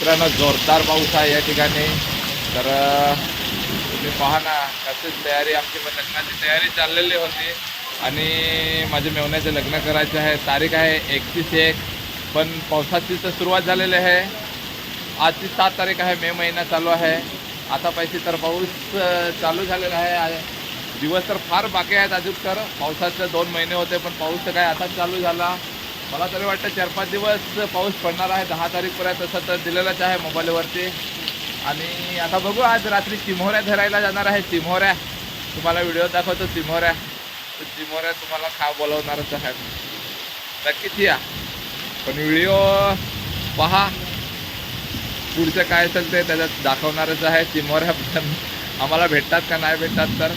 मित्रांनो जोरदार पाऊस आहे या ठिकाणी. तर तुम्ही पहा ना कशीच तयारी आमची पण लग्नाची तयारी चाललेली होती. आणि माझ्या मेवण्याचे लग्न करायचे आहे. तारीख आहे एकतीस एक पण पावसाची तर सुरुवात झालेली आहे. आजची सात तारीख आहे मे महिना चालू आहे. आता पैसे तर पाऊस चालू झालेला आहे. दिवस तर फार बाकी आहेत अजून तर. पावसाचे दोन महिने होते पण पाऊस तर काय आता चालू झाला. मला तरी वाटतं चार पाच दिवस पाऊस पडणार आहे. दहा तारीखपर्यंत तसं तर दिलेलंच आहे मोबाईलवरती. आणि आता बघू आज रात्री चिमोऱ्या धरायला जाणार आहे. चिमोऱ्या. तुम्हाला व्हिडिओ दाखवतो चिमोऱ्या. तर चिमोऱ्या तुम्हाला खा बोलवणारच आहे? नक्कीच या. पण व्हिडिओ पहा. पुढचं काय असेल ते त्याच्यात दाखवणारच आहे. चिमोऱ्या आम्हाला भेटतात का नाही भेटतात तर.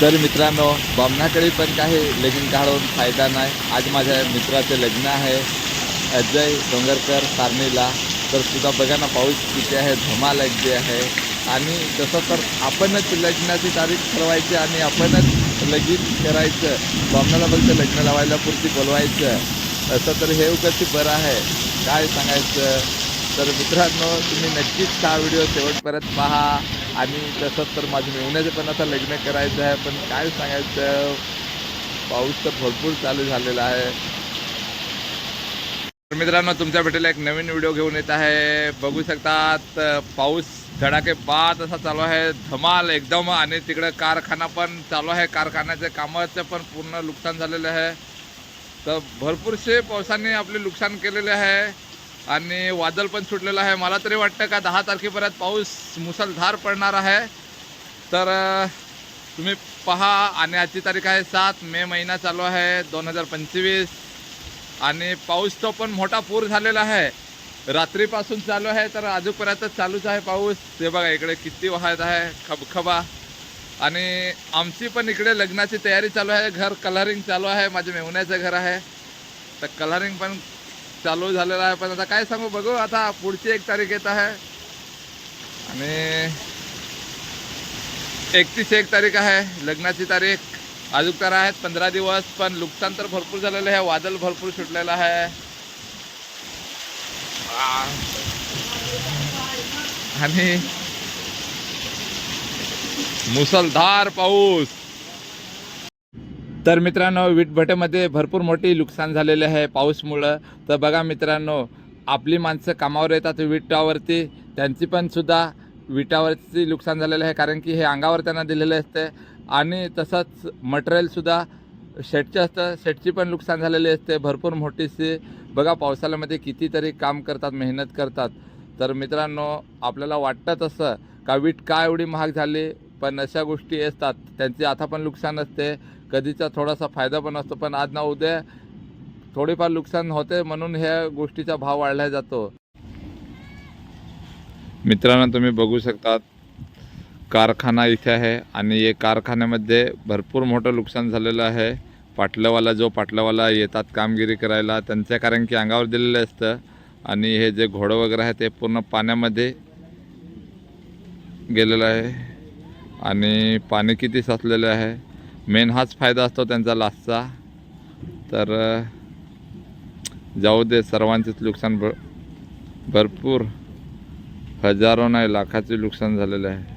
तर मित्रांनो बामणाकडे पण काही लगीन काढून फायदा नाही. आज माझ्या मित्राचे लग्न आहे. अजय डोंगरकर सारणीला तर सुद्धा बघा ना पाऊस किती आहे धमाल अगदी आहे. आणि तसं तर आपणच लग्नाची तारीख ठरवायची आणि आपणच लगीन करायचं. बामणाला फक्त लग्न लावायला पुरती बोलवायचं. असं तर हे कशी बरं आहे. काय सांगायचं? तर मित्रांनो तुम्ही नक्कीच हा व्हिडिओ शेवटपर्यंत पहा. आणि तसंच तर माझं मेवण्याचं पण आता लग्न करायचं आहे पण काय सांगायचं? पाऊस तर भरपूर चालू झालेला आहे. तर मित्रांनो तुमच्या भेटीला एक नवीन व्हिडिओ घेऊन येत आहे. बघू शकतात पाऊस धडाके बाद असा चालू आहे. धमाल एकदम आणि तिकडे कारखाना पण चालू आहे. कारखान्याच्या कामाचं पण पूर्ण नुकसान झालेलं आहे. तर भरपूरसे पावसाने आपले नुकसान केलेले आहे. आणि वादळ पण सुटलेलं आहे. मला तरी वाटतं का दहा तारखेपर्यंत पाऊस मुसळधार पडणार आहे. तर तुम्ही पहा आणि आजची तारीख आहे सात. मे महिना चालू आहे दोन हजार पंचवीस आणि पाऊस तो पण मोठा पूर झालेला आहे. रात्रीपासून चालू आहे तर अजूनपर्यंत चालूच आहे पाऊस. ते बघा इकडे किती वाहत आहे खबखबा. आणि आमची पण इकडे लग्नाची तयारी चालू आहे घर कलरिंग चालू आहे माझ्या मेहुण्याचं घर आहे. तर कलरिंग पण चालू झालेलं आहे पण आता काय सांगू बघू आता पुढची एक तारीख येत आहे. आणि एकतीस एक तारीख आहे लग्नाची तारीख. अजून तर आहेत पंधरा दिवस पण नुकसान तर भरपूर झालेलं आहे वादळ भरपूर सुटलेलं आहे. आणि मुसलधार पाऊस. तर मित्रांनो विटभट्यामध्ये भरपूर मोठी नुकसान झालेले आहे पाऊसमुळं. तर बघा मित्रांनो आपली माणसं कामावर येतात विटावरती. त्यांची पण सुद्धा विटावरती नुकसान झालेलं आहे कारण की हे अंगावर त्यांना दिलेले असते. आणि तसंच मटेरियलसुद्धा शेटचं असतं शेटची पण नुकसान झालेली असते भरपूर मोठीशी. बघा पावसाळ्यामध्ये कितीतरी काम करतात मेहनत करतात. तर मित्रांनो आपल्याला वाटतं तसं का वीट का एवढी महाग झाली पण अशा गोष्टी असतात. त्यांची आता पण नुकसान असते. कधीचा थोडासा फायदा पण असतो पण आज ना उद्या थोडेफार नुकसान होते म्हणून ह्या गोष्टीचा भाव वाढला जातो. मित्रांनो तुम्ही बघू शकतात कारखाना इथे आहे आणि या कारखान्यामध्ये भरपूर मोठं नुकसान झालेलं आहे. पाटलंवाला जो पाटलावाला येतात कामगिरी करायला त्यांच्या कारण की अंगावर दिलेलं असतं आणि हे जे घोडं वगैरे आहे ते पूर्ण पाण्यामध्ये गेलेलं आहे. आणि पाणी किती साचलेलं आहे. मेन हाच फायदा असतो त्यांचा लास्टचा तर जाऊ दे सर्वांचेच नुकसान भ भरपूर. हजारो नाही लाखाचे नुकसान झालेलं आहे.